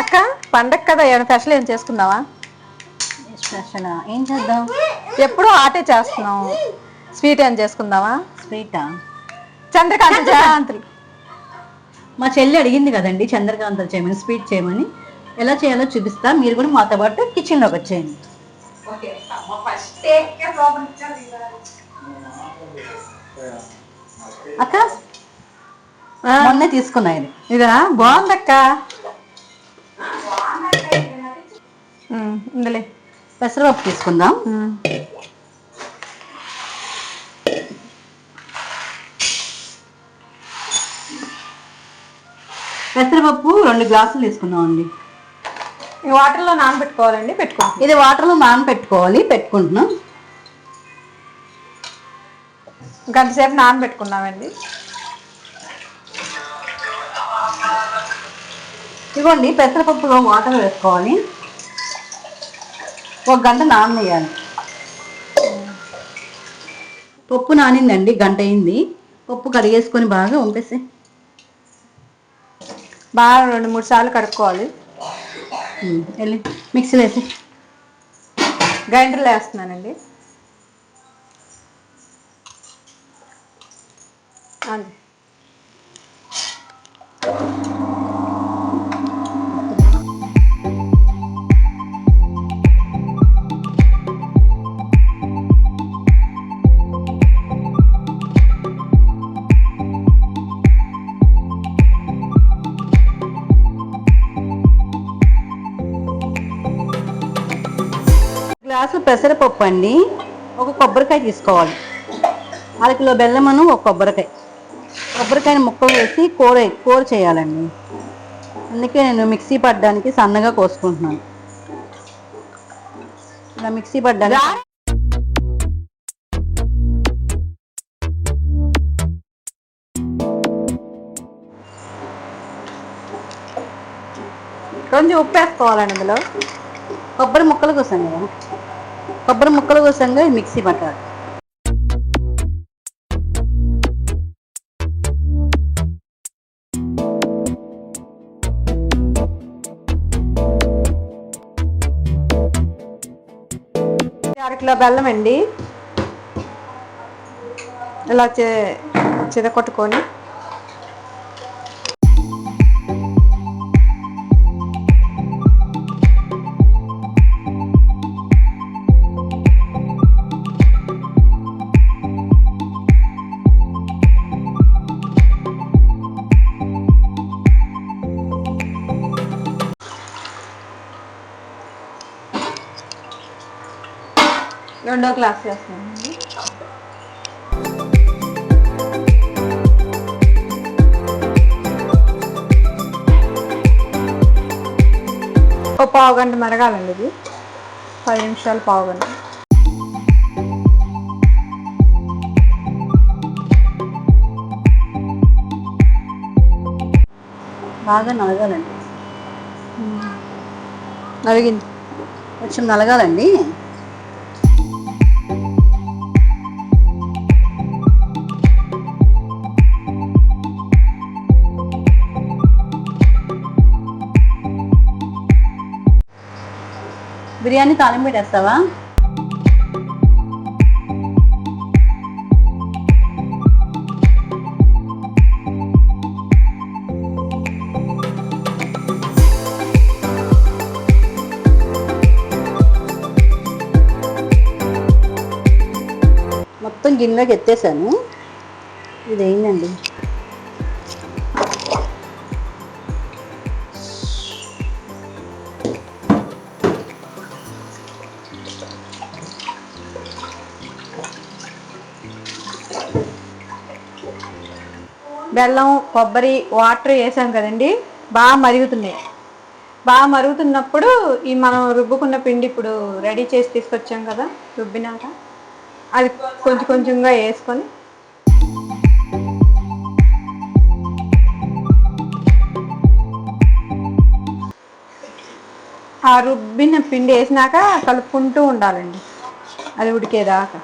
అక్క పండగ కదా ఏమైనా స్పెషల్ ఏం చేసుకుందావా స్పెషల్ ఏం చేద్దాం? ఎప్పుడూ ఆటే చేస్తున్నాం స్వీట్ ఏం చేసుకుందావా? స్వీటా చంద్రకాంత జయాంత్రి మా చెల్లి అడిగింది కదండి చంద్రకాంతలు చేయమని స్వీట్ చేయమని. ఎలా చేయాలో చూపిస్తా మీరు కూడా మాతో పాటు కిచెన్లోకి వచ్చేయండి. అక్క మొన్నే తీసుకున్నా ఇది. ఇదా బాగుందక్క. ఇందులే పెసరపప్పు తీసుకుందాం. పెసరపప్పు రెండు గ్లాసులు తీసుకుందాం అండి. ఈ వాటర్లో నానబెట్టుకోవాలండి పెట్టుకో ఇది వాటర్లో నానబెట్టుకోవాలి పెట్టుకుంటున్నాం. గంట సేపు నానబెట్టుకున్నామండి. ఇదిగోండి పెసరపప్పులో వాటర్ వేసుకోవాలి. ఒక గంట నాననేయాలి పప్పు నానిందండి గంట అయింది. పప్పు కడిగేసుకొని బాగా వంపేసి బాగా రెండు మూడు సార్లు కడుక్కోవాలి. వెళ్ళి మిక్సీలో వేసి గ్రైండర్లో వేస్తున్నానండి. అంతే పెసరపప్పు అండి. ఒక కొబ్బరికాయ తీసుకోవాలి. అర కిలో బెల్లమను ఒక కొబ్బరికాయ. కొబ్బరికాయని ముక్కలు వేసి కూర కూర చేయాలండి. అందుకే నేను మిక్సీ పడడానికి సన్నగా కోసుకుంటున్నాను. ఇలా మిక్సీ పడ్డానికి కొంచెం ఉప్పు వేసుకోవాలండి ఇందులో. కొబ్బరి ముక్కలు కోసాం కదా కొబ్బరి ముక్కలు కోసంగా మిక్సీ పట్టాలి. అరకిలో బెల్లం అండి. ఇలా చే చిదకొట్టుకొని రెండో క్లాస్ చేస్తున్నాను ఒక పావు గంట మరగాలండి ఇది. పది నిమిషాలు పావు గంట. బాగా నలగాలండి. నలిగింది. కొంచెం నలగాలండి. బిర్యానీ తాలింపు పెట్టేస్తావా? మొత్తం గిన్నెలోకి ఎత్తేసాను. ఇది అయిందండి బెల్లం కొబ్బరి వాటర్ వేసాం కదండి. బాగా మరుగుతున్నాయి బాగా మరుగుతున్నప్పుడు ఈ మనం రుబ్బుకున్న పిండి ఇప్పుడు రెడీ చేసి తీసుకొచ్చాం కదా రుబ్బినాక. అది కొంచెం కొంచెంగా వేసుకొని. ఆ రుబ్బిన పిండి వేసినాక కలుపుకుంటూ ఉండాలండి. అది ఉడికేదాకా.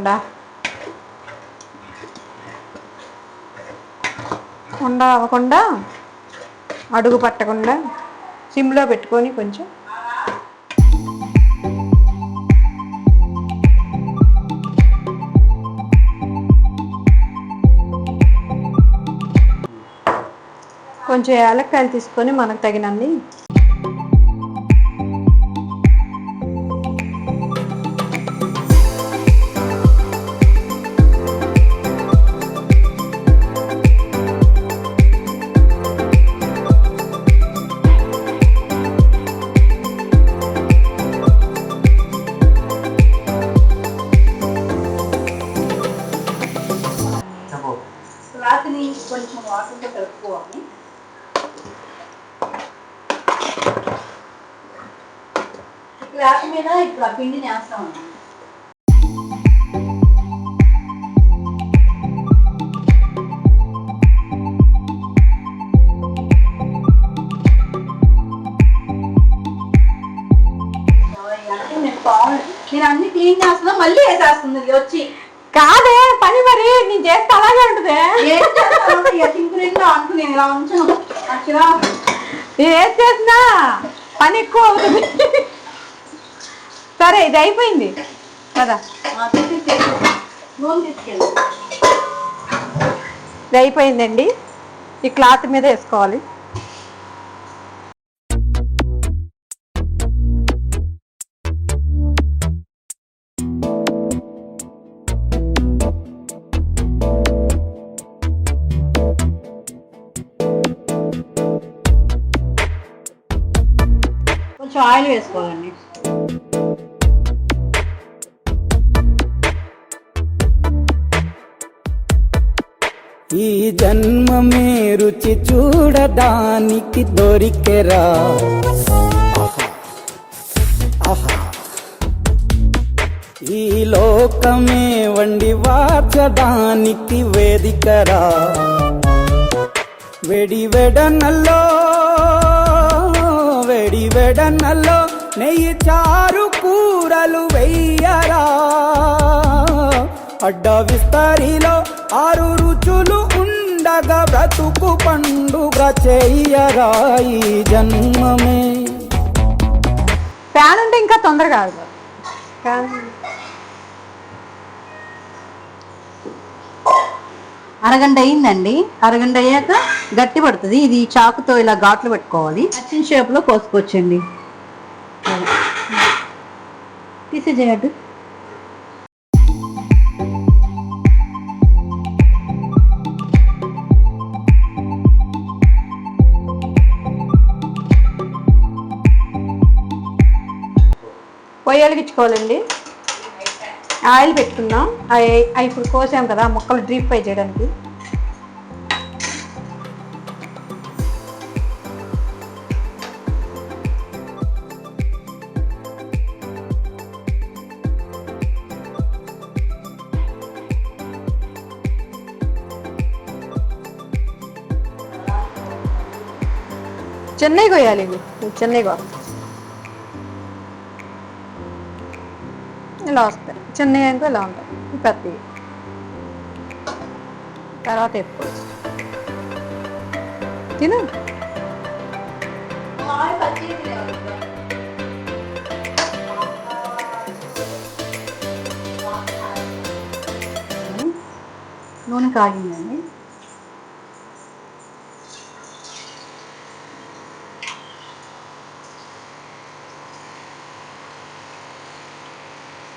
పట్టకుండా ఉండ అవ్వకుండా? అడుగు పట్టకుండా? సిమ్లో పెట్టుకొని కొంచెం? కొంచెం ఏలక్కాయలు తీసుకొని మనకు తగినన్ని క్లాత్ని కొంచెం వాటర్తో కలుపుకోవాలి. క్లాత్ మీద ఇప్పుడు ఆ పిండిని వేస్తామండి అంటే నేను అన్ని క్లీన్ చేస్తున్నా మళ్ళీ వేసేస్తుంది వచ్చి. కాదే పని మరి నేను చేస్తే అలాగే ఉంటుంది. ఏం చేసినా పని ఎక్కువ అవుతుంది. సరే ఇది అయిపోయింది. కదా ఇది అయిపోయిందండి. ఈ క్లాత్ మీద వేసుకోవాలి. కొంచెం ఆయిల్ వేసుకోవాలండి. ఈ జన్మమే రుచి చూడడానికి దొరికెరా. ఈ లోకమే వండి వాచడానికి వేదికరా. వెడి వెడనల్లో వెడి వెడనల్లో నెయ్యి చారు కూరలు వెయ్యరా అడ్డ విస్తరిలో ఆరు రుచులు ఉండగా బ్రతుకు పండుగ చెయ్యరా ఈ జన్మమే? ఫ్యాన్ ఉంటే ఇంకా తొందరగా కాదు. అరగంట అయిందండి. అరగంట అయ్యాక గట్టి పడుతుంది. ఇది చాకుతో ఇలా ఘాట్లు పెట్టుకోవాలి. నచ్చిన షేప్లో కోసుకోవచ్చండి. తీసేసేయట్టు పొయ్యి వెలిగించుకోవాలండి. ఆయిల్ పెట్టుకుందాం. అవి ఇప్పుడు కోసాం కదా ముక్కలు డీప్ ఫ్రై చేయడానికి. చెన్నై కొయ్యాలి ఇవి చెన్నై కోవాలి ఇలా వస్తాయి. చిన్నవి అనుకో ఇలా ఉంటాయి పెద్దవి తర్వాత ఎప్పుకోవచ్చు తిను. నూనె కాగిందండి.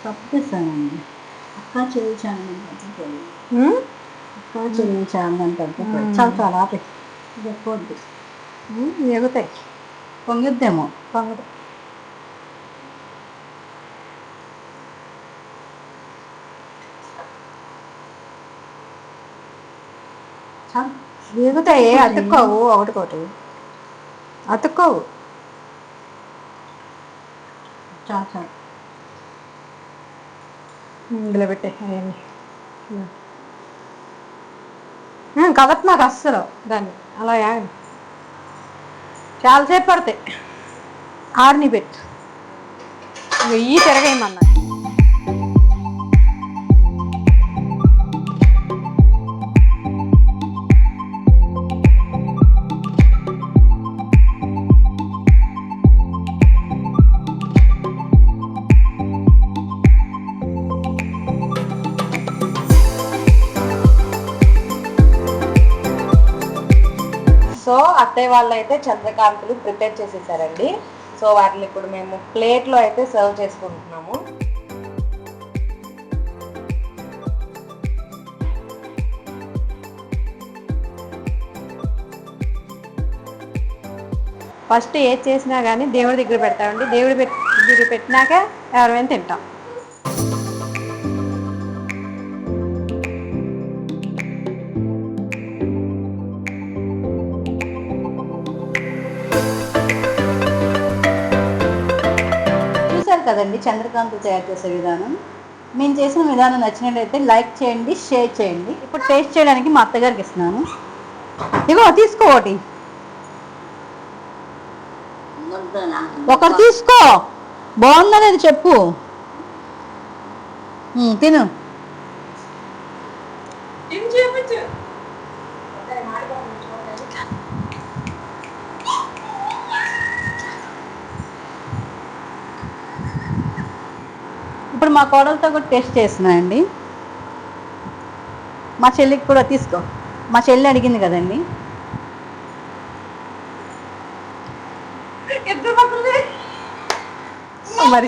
తప్పిస్తానండి అక్క చెల్లి ఛానల్ తప్పిపోయి ఉమ్? అక్క చెల్లి ఛానల్ తప్పిపోయి చాలా చాలా ఆపే. ఇది ఎక్కువ వద్దు. ఉమ్, ఎగుతాయి. పొంగిద్దేమో. పొంగదు. ఎగుతాయి. అతుక్కోవు. ఒకటికోటి అతుక్కోవు. చాలా చాలా. ఇందులో పెట్టే అవన్నీ కదట్నారు అస్సలు. దాన్ని అలా యాగని చాలాసేపు పడతాయి ఆరిని పెట్టు. ఈ తిరగేయమన్నా సో అత్తయ్య వాళ్ళు అయితే చంద్రకాంతులు ప్రిపేర్ చేసేసారండి. సో వాటిని ఇప్పుడు మేము ప్లేట్లో అయితే సర్వ్ చేసుకుంటున్నాము. ఫస్ట్ ఏది చేసినా కానీ దేవుడి దగ్గర పెడతామండి. దేవుడి దగ్గర పెట్టినాక ఎవరైనా తింటాం. కాదండి చంద్రకాంత్ తయారు చేసే విధానం. మేము చేసిన విధానం నచ్చినట్లయితే లైక్ చేయండి షేర్ చేయండి. ఇప్పుడు టేస్ట్ చేయడానికి మా అత్తగారికి ఇస్తున్నాను. ఇగో తీసుకో ఒకటి. ఒకటి తీసుకో. బాగుందా లేదు చెప్పు తిను. మా కోడలతో కూడా టేస్ట్ చేస్తున్నాయండి మా చెల్లికి కూడా తీసుకో. మా చెల్లి అడిగింది కదండి. మరి